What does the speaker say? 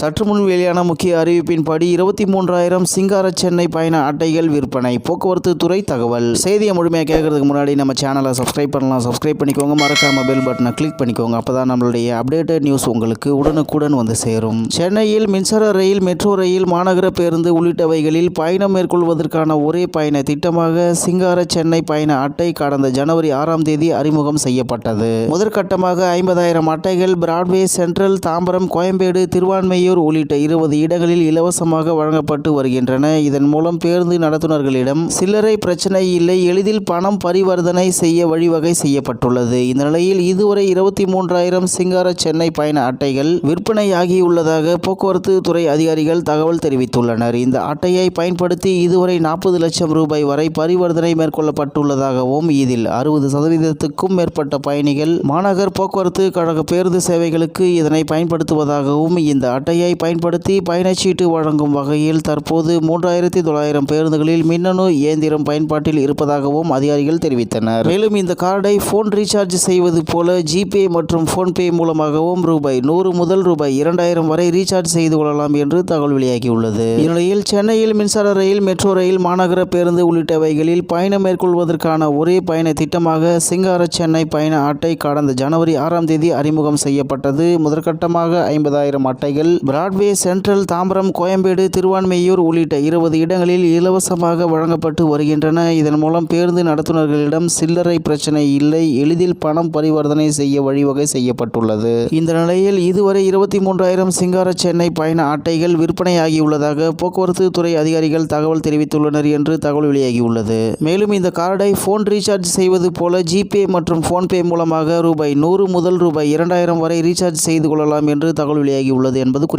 சற்று முன் வெளியான முக்கிய அறிவிப்பின்படி இருபத்தி மூன்றாயிரம் சிங்கார சென்னை பயண அட்டைகள் விற்பனை. போக்குவரத்து துறை தகவல். செய்தியை முழுமையாக கேட்கறதுக்கு முன்னாடி நம்ம சேனலை சப்ஸ்கிரைப் பண்ணலாம். சப்ஸ்கிரைப் பண்ணிக்கோங்க. மறக்காம பெல் பட்டனை கிளிக் பண்ணிக்கோங்க. அப்பதான் நம்மளுடைய அப்டேட்டட் நியூஸ் உங்களுக்கு உடனுக்குடன் வந்து சேரும். சென்னையில் மின்சார ரயில் மெட்ரோ ரயில் மாநகர பேருந்து உள்ளிட்டவைகளில் பயணம் மேற்கொள்வதற்கான ஒரே பயண திட்டமாக சிங்கார சென்னை பயண அட்டை கடந்த ஜனவரி ஆறாம் தேதி அறிமுகம் செய்யப்பட்டது. முதற்கட்டமாக ஐம்பதாயிரம் அட்டைகள் பிராட்வே சென்ட்ரல் தாம்பரம் கோயம்பேடு திருவான்மையூர் உள்ளிட்ட இருபது இடங்களில் இலவசமாக வழங்கப்பட்டு வருகின்றன. இதன் மூலம் பேருந்து நடத்துனர்களிடம் சில்லறை பிரச்சனை இல்லை எளிதில் பணம் பரிவர்த்தனை செய்ய வழிவகை செய்யப்பட்டுள்ளது. இந்த நிலையில் இதுவரை இருபத்தி மூன்றாயிரம் சிங்கார சென்னை பயண அட்டைகள் விற்பனையாகியுள்ளதாக போக்குவரத்து துறை அதிகாரிகள் தகவல் தெரிவித்துள்ளனர். இந்த அட்டையை பயன்படுத்தி இதுவரை நாற்பது லட்சம் ரூபாய் வரை பரிவர்த்தனை மேற்கொள்ளப்பட்டுள்ளதாகவும் இதில் அறுபது சதவீதத்துக்கும் மேற்பட்ட பயணிகள் மாநகர் போக்குவரத்து கழக பேருந்து சேவைகளுக்கு இதனை பயன்படுத்துவதாகவும் இந்த அட்டையை பயன்படுத்தி பயணச்சீட்டு வழங்கும் வகையில் தற்போது மூன்றாயிரத்தி தொள்ளாயிரம் பேருந்துகளில் மின்னணு இயந்திரம் பயன்பாட்டில் இருப்பதாகவும் அதிகாரிகள் தெரிவித்தனர். மேலும் இந்த கார்டை போன் ரீசார்ஜ் செய்வது போல ஜிபே மற்றும் போன்பே மூலமாகவும் ரூபாய் நூறு முதல் ரூபாய் இரண்டாயிரம் வரை ரீசார்ஜ் செய்து கொள்ளலாம் என்று தகவல் வெளியாகியுள்ளது. இந்நிலையில் சென்னையில் மின்சார ரயில் மெட்ரோ ரயில் மாநகர பேருந்து உள்ளிட்டவைகளில் பயணம் மேற்கொள்வதற்கான ஒரே பயண திட்டமாக சிங்கார சென்னை பயண அட்டை கடந்த ஜனவரி ஆறாம் தேதி அறிமுகம் செய்யப்பட்டது. முதற்கட்டமாக ஐம்பதாயிரம் அட்டைகள் பிராட்வே சென்ட்ரல் தாம்பரம் கோயம்பேடு திருவான்மையூர் உள்ளிட்ட இருபது இடங்களில் இலவசமாக வழங்கப்பட்டு வருகின்றன. இதன் மூலம் பேருந்து நடத்துனர்களிடம் சில்லறை பிரச்சனை இல்லை. எளிதில் பணம் பரிவர்த்தனை செய்ய வழிவகை செய்யப்பட்டுள்ளது. இந்த நிலையில் இதுவரை இருபத்தி மூன்றாயிரம் சிங்கார சென்னை பயண அட்டைகள் விற்பனையாகியுள்ளதாக போக்குவரத்து துறை அதிகாரிகள் தகவல் தெரிவித்துள்ளனர் என்று தகவல் வெளியாகியுள்ளது. மேலும் இந்த கார்டை போன் ரீசார்ஜ் செய்வது போல ஜிபே மற்றும் போன்பே மூலமாக ரூபாய் நூறு முதல் ரூபாய் இரண்டாயிரம் வரை ரீசார்ஜ் செய்து கொள்ளலாம் என்று தகவல் வெளியாகியுள்ளது என்பது